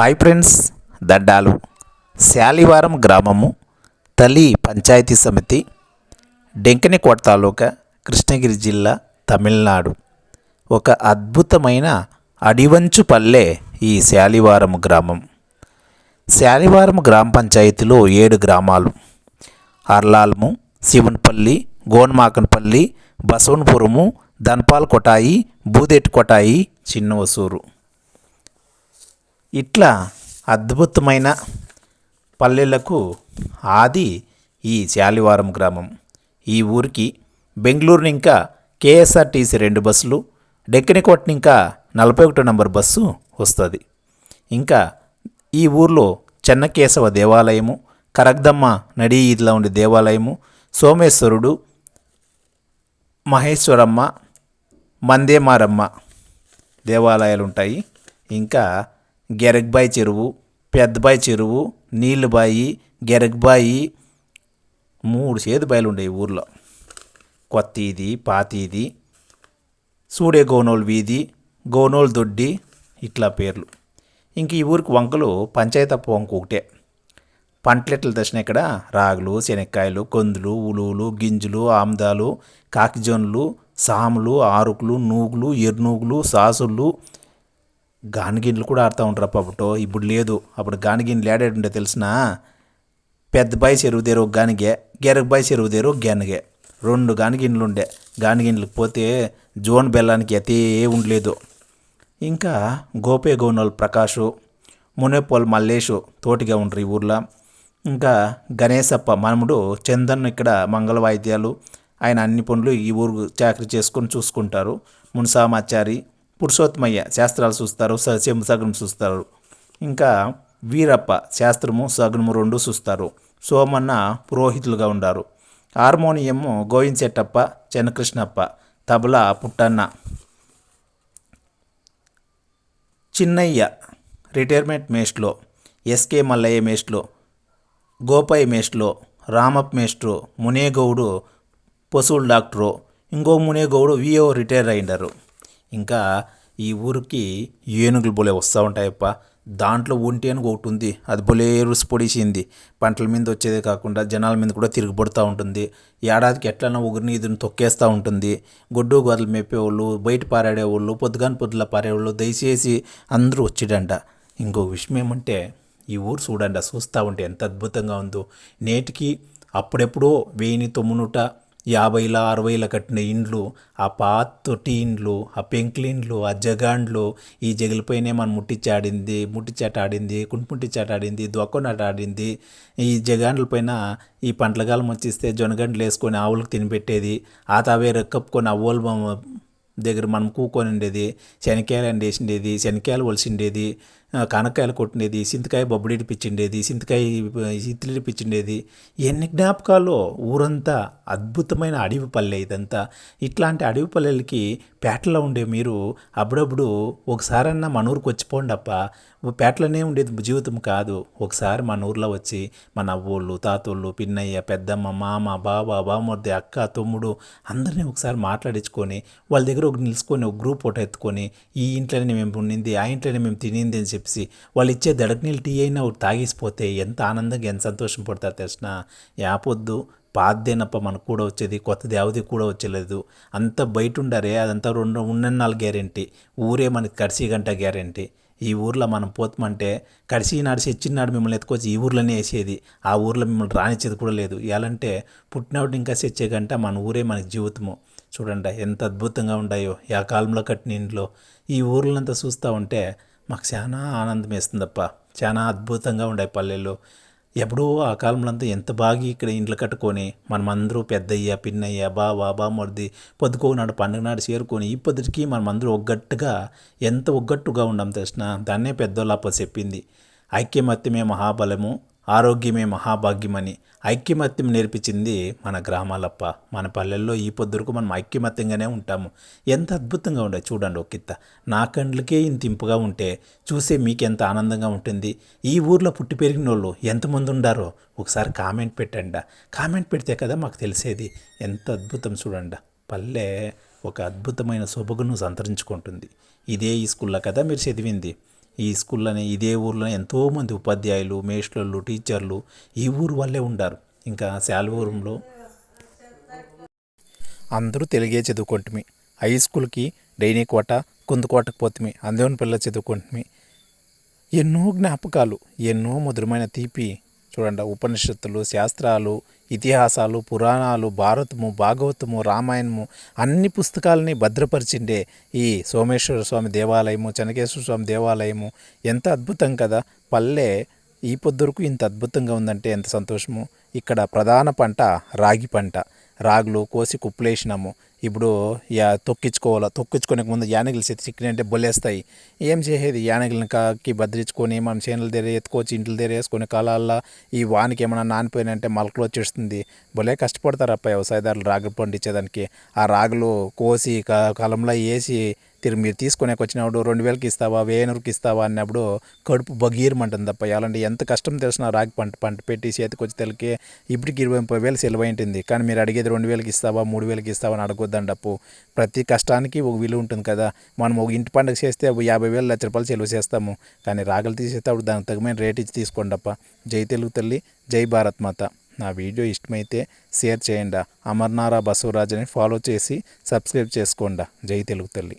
Hi friends దడ్డాలు శాలివారం గ్రామము తలి పంచాయతీ సమితి డెంకనికోట తాలూకా కృష్ణగిరి జిల్లా తమిళనాడు. ఒక అద్భుతమైన అడివంచు పల్లె ఈ శాలివారం గ్రామం. శాలివారం గ్రామ పంచాయతీలో ఏడు గ్రామాలు. అర్లాల్ము శివన్పల్లి గోన్మాకన్పల్లి బసవన్పురము ధన్పాల్ కొటాయి బూదెట్ కొటాయి చిన్న వసూరు ఇట్లా అద్భుతమైన పల్లెలకు ఆది ఈ శాలివారం గ్రామం. ఈ ఊరికి బెంగళూరు ఇంకా కేఎస్ఆర్టీసీ రెండు బస్సులు డెక్కనికోట ఇంకా నలభై ఒకటో నంబర్ బస్సు వస్తుంది. ఇంకా ఈ ఊర్లో చెన్నకేశవ దేవాలయము కరగ్దమ్మ నడి ఈదిలో ఉండే దేవాలయము సోమేశ్వరుడు మహేశ్వరమ్మ మందేమారమ్మ దేవాలయాలు ఉంటాయి ఇంకా గెరగ్బాయి చెరువు పెద్దబాయి చెరువు నీళ్ళబాయి గెరగ్బాయి మూడు చేతి బాయిలు ఉండేవి ఊర్లో. కొత్త ఇది పాత ఇది సూడే గోనోల్ వీధి గోనోల్ దొడ్డి ఇట్లా పేర్లు. ఇంక ఈ ఊరికి వంకలు పంచాయతీ వంక ఒకటే. పంటలెట్ల దర్శన ఇక్కడ రాగులు శనక్కాయలు కందులు ఉలువులు గింజలు ఆముదాలు కాకిజొన్లు సాములు ఆరుకులు నూగులు ఎర్నూగులు సాసులు గానిగిన్లు కూడా ఆడుతూ ఉంటారు అప్పుడు. ఇప్పుడు లేదు. అప్పుడు గానిగిన్లు ఆడాడుండే తెలిసిన పెద్ద బాయి చెరువుదేరు ఒక గానిగే గెరగ బాయి చెరువుదేరు ఒక గానిగే. రెండు గానిగిన్లు ఉండే. గానిగిన్లకు పోతే జోన్ బెల్లానికి అయితే ఉండలేదు. ఇంకా గోపే గోనోల్ ప్రకాషు మునేపోల్ మల్లేషు తోటిగా ఉండరు ఈ ఊర్లో. ఇంకా గణేశప్ప మనముడు చందన్ ఇక్కడ మంగళ వాయిద్యాలు ఆయన అన్ని పనులు ఈ ఊరు చాకరీ చేసుకొని చూసుకుంటారు. మున్సామాచారి పురుషోత్తమయ్య శాస్త్రాలు చూస్తారు స- సగం చూస్తారు. ఇంకా వీరప్ప శాస్త్రము సగనము రెండు చూస్తారు. సోమన్న పురోహితులుగా ఉండారు. హార్మోనియము గోవింద్ చెన్నకృష్ణప్ప తబలా పుట్టన్న. చిన్నయ్య రిటైర్మెంట్ మేస్ట్లో ఎస్కే మల్లయ్య మేస్ట్లో గోపయ్య మేస్ట్లో రామప్ మేస్ట్రు మునేగౌడు పశువుల డాక్టరు ఇంకో మునేగౌడు విఓ రిటైర్ అయిండారు ఇంకా ఈ ఊరికి ఏనుగులు బోలే వస్తూ ఉంటాయప్ప. దాంట్లో ఒంటి అని ఒకటి ఉంది. అది బొలే రుసి పొడిచింది. పంటల మీద వచ్చేదే కాకుండా జనాల మీద కూడా తిరిగిపడుతూ ఉంటుంది. ఏడాదికి ఎట్లన్నా ఒకరిని ఇదిని తొక్కేస్తూ ఉంటుంది. గొడ్డు గొర్రెలు మేపేవాళ్ళు బయట పారాడేవాళ్ళు పొద్దుగాని పొద్దుల పారేవాళ్ళు దయచేసి అందరూ వచ్చిడంట ఇంకో విషయం ఏమంటే ఈ ఊరు చూడండి చూస్తూ ఉంటే ఎంత అద్భుతంగా ఉందో. నేటికి అప్పుడెప్పుడో వెయ్యి తొమ్మిదినూట యాభైల అరవైల కట్టిన ఇండ్లు ఆ పాత తొట్టి ఇండ్లు ఆ పెంకులిండ్లు ఆ జగాండ్లు ఈ జగిలిపైనే మనం ముట్టిచ్చాడింది ముట్టిచాట ఆడింది కుంటుముట్టిచాట ఆడింది దొక్కనాట ఆడింది ఈ జగాండ్ల పైన ఈ పంటలకాలం వచ్చిస్తే జొనగండ్లు వేసుకొని ఆవులకు తినిపెట్టేది ఆ తావే రెక్కప్పుకొని అవ్వలు దగ్గర మనం కూకొని ఉండేది శనక్కాయలు వేసిండేది శనక్కాయలు ఒలిసిండేది కానక్కాయలు కొట్టిండేది సింతకాయ బొబ్బడి పిచ్చిండేది సింతకాయ ఇత్తిలి పిచ్చిండేది ఎన్ని జ్ఞాపకాలు ఊరంతా అద్భుతమైన అడవి పల్లె ఇదంతా. ఇట్లాంటి అడవి పల్లెలకి పేటలో ఉండే మీరు అప్పుడప్పుడు ఒకసారన్నా మన ఊరికి వచ్చిపోండి అప్ప. పేటలోనే ఉండేది జీవితం కాదు. ఒకసారి మన ఊర్లో వచ్చి మన అవ్వోళ్ళు తాతోళ్ళు పిన్నయ్య పెద్దమ్మ మామ బావ బామర్ది అక్క తమ్ముడు అందరినీ ఒకసారి మాట్లాడించుకొని వాళ్ళ దగ్గర ఒక నిలుచుకొని ఒక గ్రూప్ ఫోటో ఎత్తుకొని ఈ ఇంట్లోనే మేము ఉండింది ఆ ఇంట్లోనే మేము తినింది అని చెప్పి వాళ్ళు ఇచ్చే దడకనీళ్ళు టీ అయినా ఒకటి తాగేసిపోతే ఎంత ఆనందంగా ఎంత సంతోషం పడతారు తెలిసిన? యాపొద్దు పాతదేనప్ప మనకు కూడా వచ్చేది కొత్తది దేవది కూడా వచ్చలేదు. అంత బయట ఉండారే అదంతా రెండు ఉన్న గ్యారెంటీ. ఊరే మనకి కడిసి గంట గ్యారెంటీ. ఈ ఊర్లో మనం పోతామంటే కడిసి నాడు సెచ్చినాడు మిమ్మల్ని ఎత్తుకొచ్చి ఈ ఊర్లోనే వేసేది. ఆ ఊర్లో మిమ్మల్ని రానిచ్చేది కూడా లేదు. ఎలాంటే పుట్టినప్పుడు ఇంకా సెచ్చే గంట మన ఊరే మనకి జీవితము. చూడండి ఎంత అద్భుతంగా ఉన్నాయో ఆ కాలంలో కట్టిన ఇంట్లో. ఈ ఊర్లంతా చూస్తూ ఉంటే మాకు చాలా ఆనందం వేస్తుందప్ప. చాలా అద్భుతంగా ఉండే పల్లెల్లో. ఎప్పుడో ఆ కాలంలో అంతా ఎంత బాగా ఇక్కడ ఇండ్లు కట్టుకొని మనమందరూ పెద్దయ్య పిన్నయ్య బావ బామర్ది పొద్దుకోనాడు పండుగ నాడు చేరుకొని ఇప్పటికీ మనమందరూ ఒగ్గట్టుగా ఎంత ఒగ్గట్టుగా ఉండం తెలిసిన దాన్నే పెద్దోళ్ళప్ప చెప్పింది. ఐక్యమత్యమే మహాబలము. ఆరోగ్యమే మహాభాగ్యమని ఐక్యమత్యం నేర్పించింది మన గ్రామాలప్ప. మన పల్లెల్లో ఈ పొద్దురకు మనం ఐక్యమత్యంగానే ఉంటాము. ఎంత అద్భుతంగా ఉండే చూడండి ఒక నా కండ్లకే ఇంత ఇంపుగా ఉంటే చూసే మీకు ఎంత ఆనందంగా ఉంటుంది. ఈ ఊర్లో పుట్టి పెరిగిన వాళ్ళు ఎంతమంది ఉండారో ఒకసారి కామెంట్ పెట్టండి. కామెంట్ పెడితే కదా మాకు తెలిసేది. ఎంత అద్భుతం చూడండి. పల్లె ఒక అద్భుతమైన సొబగును సంతరించుకుంటుంది. ఇదే ఈ స్కూల్లో కదా మీరు చదివింది. ఈ స్కూల్లోనే ఇదే ఊర్లో ఎంతోమంది ఉపాధ్యాయులు మేస్టర్లు టీచర్లు ఈ ఊరు వాళ్ళే ఉండారు. ఇంకా శాల్వూరంలో అందరూ తెలుగే చదువుకుంటుమి. హై స్కూల్కి డైనీ కోట కుందుకోటకు పోతుమి. అందేవని పిల్ల చదువుకుంటుమి. ఎన్నో జ్ఞాపకాలు ఎన్నో మధురమైన తీపి చూడండి ఉపనిషత్తులు శాస్త్రాలు ఇతిహాసాలు పురాణాలు భారతము భాగవతము రామాయణము అన్ని పుస్తకాలని భద్రపరిచిండే ఈ సోమేశ్వర స్వామి దేవాలయము చెనకేశ్వర స్వామి దేవాలయము. ఎంత అద్భుతం కదా! పల్లె ఈ పొద్దురకు ఇంత అద్భుతంగా ఉందంటే ఎంత సంతోషము! ఇక్కడ ప్రధాన పంట రాగి పంట. రాగులు కోసి కుప్పలేసినాము. ఇప్పుడు యా తొక్కించుకోవాలా? తొక్కించుకునే ముందు యానగిలు చిక్కినంటే బొల్లేస్తాయి ఏం చేసేది? యానగిలను కాకి బద్రించుకొని మనం చేనుల దగ్గర ఎత్తుకొచ్చి ఇంట్లో దగ్గర వేసుకొని కాలాల్లో ఈ వానికి ఏమైనా నానిపోయినంటే మొలకలు వచ్చేస్తుంది. భలే కష్టపడతారు అప్ప వ్యవసాయదారులు రాగులు పండించేదానికి. ఆ రాగులు కోసి క- కలంలో వేసి తిరిగి మీరు తీసుకునేకి వచ్చినప్పుడు రెండు వేలకి ఇస్తావా వేయనూరుకి ఇస్తావా అన్నప్పుడు కడుపు బగీరమంటుంది తప్ప. అలాంటి ఎంత కష్టం తెలిసిన రాగి పంట పంట పెట్టి చేతికి వచ్చి తెలకి ఇప్పటికి ఇరవై ముప్పై వేలు సెలవు ఉంటుంది కానీ మీరు అడిగేది రెండు వేలకి ఇస్తావా మూడు వేలకి ఇస్తావా అని అడగొద్దండి అప్పు. ప్రతి కష్టానికి ఒక విలువ ఉంటుంది కదా. మనం ఒక ఇంటి పండుగ చేస్తే యాభై వేలు లక్ష రూపాయలు సెలవు చేస్తాము. కానీ రాగలు తీసేటప్పుడు దానికి తగిన రేట్ ఇచ్చి తీసుకోండి అప్ప. జై తెలుగు తల్లి జై భారత్ మాత. నా వీడియో ఇష్టమైతే షేర్ చేయండి. అమర్నారా బసవరాజ్ అని ఫాలో చేసి సబ్స్క్రైబ్ చేసుకోండి. జై తెలుగు తల్లి.